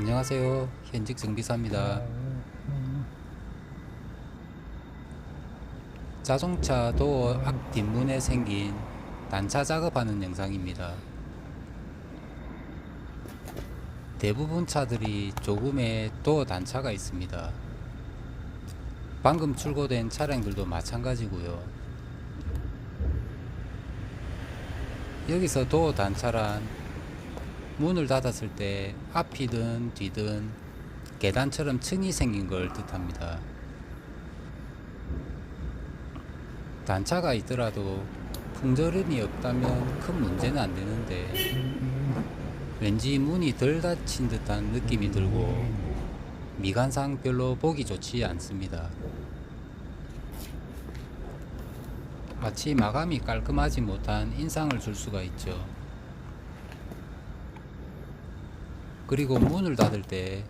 안녕하세요. 현직 정비사입니다. 자동차 도어 앞 뒷문에 생긴 단차 작업하는 영상입니다. 대부분 차들이 조금의 도어 단차가 있습니다. 방금 출고된 차량들도 마찬가지고요. 여기서 도어 단차란 문을 닫았을 때 앞이든 뒤든 계단처럼 층이 생긴 걸 뜻합니다. 단차가 있더라도 풍절음이 없다면 큰 문제는 안 되는데 왠지 문이 덜 닫힌 듯한 느낌이 들고 미관상 별로 보기 좋지 않습니다. 마치 마감이 깔끔하지 못한 인상을 줄 수가 있죠. 그리고 문을 닫을 때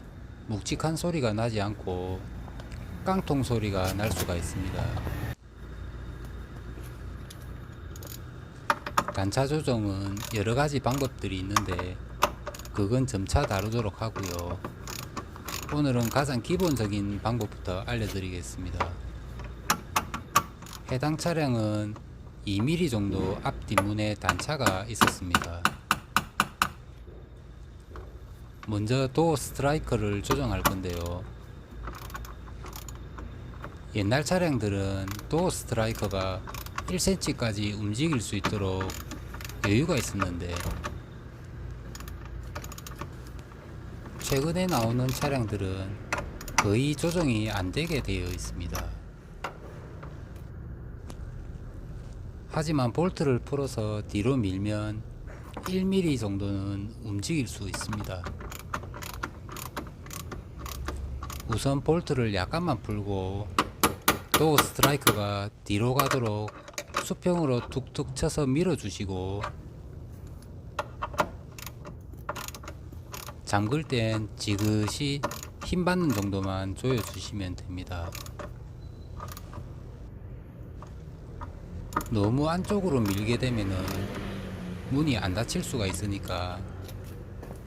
묵직한 소리가 나지 않고 깡통 소리가 날 수가 있습니다. 단차 조정은 여러 가지 방법들이 있는데 그건 점차 다루도록 하고요. 오늘은 가장 기본적인 방법부터 알려드리겠습니다. 해당 차량은 2mm 정도 앞 뒷문에 단차가 있었습니다. 먼저 도어 스트라이커를 조정할 건데요. 옛날 차량들은 도어 스트라이커가 1cm까지 움직일 수 있도록 여유가 있었는데 최근에 나오는 차량들은 거의 조정이 안 되게 되어 있습니다. 하지만 볼트를 풀어서 뒤로 밀면 1mm 정도는 움직일 수 있습니다. 우선 볼트를 약간만 풀고 도어 스트라이크가 뒤로 가도록 수평으로 툭툭 쳐서 밀어주시고 잠글 땐 지그시 힘 받는 정도만 조여주시면 됩니다. 너무 안쪽으로 밀게 되면은 문이 안 닫힐 수가 있으니까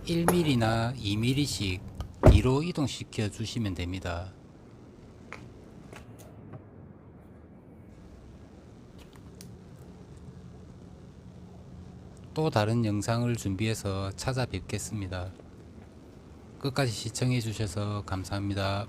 1mm나 2mm씩 뒤로 이동시켜 주시면 됩니다. 또 다른 영상을 준비해서 찾아뵙겠습니다. 끝까지 시청해 주셔서 감사합니다.